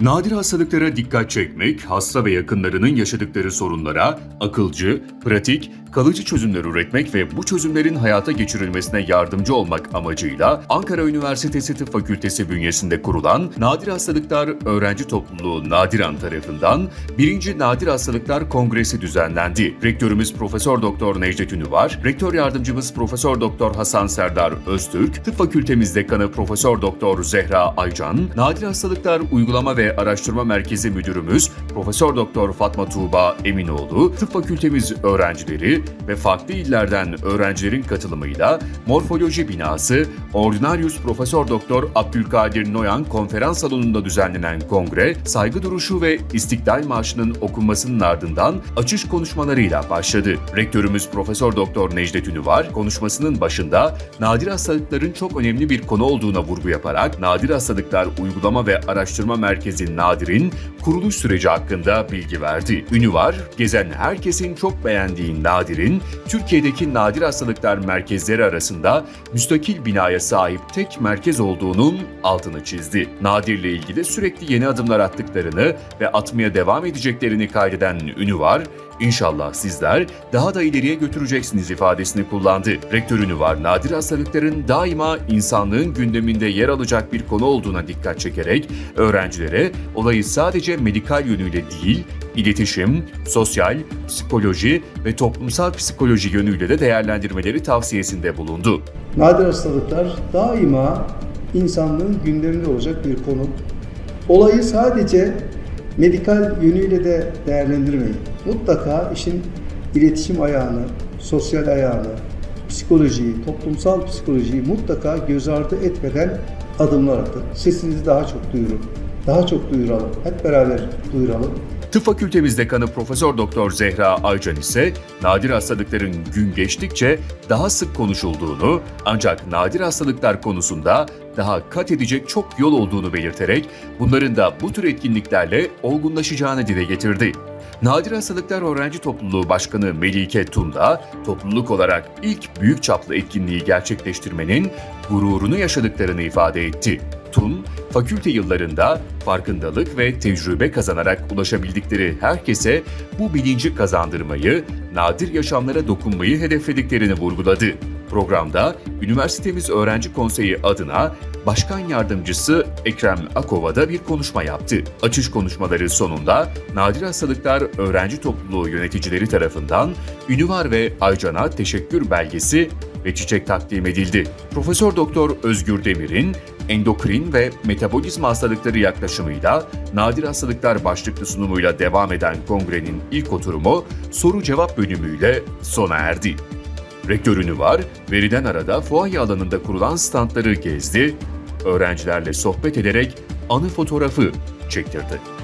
Nadir hastalıklara dikkat çekmek, hasta ve yakınlarının yaşadıkları sorunlara akılcı, pratik, kalıcı çözümler üretmek ve bu çözümlerin hayata geçirilmesine yardımcı olmak amacıyla Ankara Üniversitesi Tıp Fakültesi bünyesinde kurulan Nadir Hastalıklar Öğrenci Topluluğu Nadiran tarafından 1. Nadir Hastalıklar Kongresi düzenlendi. Rektörümüz Profesör Doktor Necdet Ünüvar, Rektör Yardımcımız Profesör Doktor Hasan Serdar Öztürk, Tıp Fakültemiz Dekanı Profesör Doktor Zehra Aycan, Nadir Hastalıklar Uygulama ve Araştırma Merkezi Müdürümüz Profesör Doktor Fatma Tuğba Eminoğlu, Tıp Fakültemiz öğrencileri ve farklı illerden öğrencilerin katılımıyla Morfoloji Binası, Ordinarius Profesör Doktor Abdülkadir Noyan konferans salonunda düzenlenen kongre, saygı duruşu ve İstiklal Marşı'nın okunmasının ardından açış konuşmalarıyla başladı. Rektörümüz Profesör Doktor Necdet Ünüvar konuşmasının başında nadir hastalıkların çok önemli bir konu olduğuna vurgu yaparak Nadir Hastalıklar Uygulama ve Araştırma Merkezi Nadir'in kuruluş süreci hakkında bilgi verdi. Ünüvar, gezen herkesin çok beğendiği Nadir'in Türkiye'deki nadir hastalıklar merkezleri arasında müstakil binaya sahip tek merkez olduğunun altını çizdi. Nadir'le ilgili sürekli yeni adımlar attıklarını ve atmaya devam edeceklerini kaydeden Ünüvar, İnşallah sizler daha da ileriye götüreceksiniz ifadesini kullandı. Rektör Ünüvar, nadir hastalıkların daima insanlığın gündeminde yer alacak bir konu olduğuna dikkat çekerek öğrencilere olayı sadece medikal yönüyle değil, iletişim, sosyal, psikoloji ve toplumsal psikoloji yönüyle de değerlendirmeleri tavsiyesinde bulundu. Nadir hastalıklar daima insanlığın gündeminde olacak bir konu. Olayı sadece medikal yönüyle de değerlendirmeyin. Mutlaka işin iletişim ayağını, sosyal ayağını, psikolojiyi, toplumsal psikolojiyi mutlaka göz ardı etmeden adımlar atın. Sesinizi daha çok duyurun. Daha çok duyuralım. Hep beraber duyuralım. Tıp Fakültemiz Dekanı Profesör Doktor Zehra Aycan ise nadir hastalıkların gün geçtikçe daha sık konuşulduğunu ancak nadir hastalıklar konusunda daha kat edecek çok yol olduğunu belirterek bunların da bu tür etkinliklerle olgunlaşacağını dile getirdi. Nadir Hastalıklar Öğrenci Topluluğu Başkanı Melike Tunda, topluluk olarak ilk büyük çaplı etkinliği gerçekleştirmenin gururunu yaşadıklarını ifade etti. Tun, fakülte yıllarında farkındalık ve tecrübe kazanarak ulaşabildikleri herkese bu bilinci kazandırmayı, nadir yaşamlara dokunmayı hedeflediklerini vurguladı. Programda üniversitemiz öğrenci konseyi adına Başkan Yardımcısı Ekrem Akova da bir konuşma yaptı. Açış konuşmaları sonunda Nadir Hastalıklar Öğrenci Topluluğu yöneticileri tarafından Ünüvar ve Aycan'a teşekkür belgesi ve çiçek takdim edildi. Profesör Doktor Özgür Demir'in endokrin ve metabolizma hastalıkları yaklaşımıyla nadir hastalıklar başlıklı sunumuyla devam eden kongrenin ilk oturumu soru cevap bölümüyle sona erdi. Rektörünü var, veriden arada fuaye alanında kurulan standları gezdi, öğrencilerle sohbet ederek anı fotoğrafı çektirdi.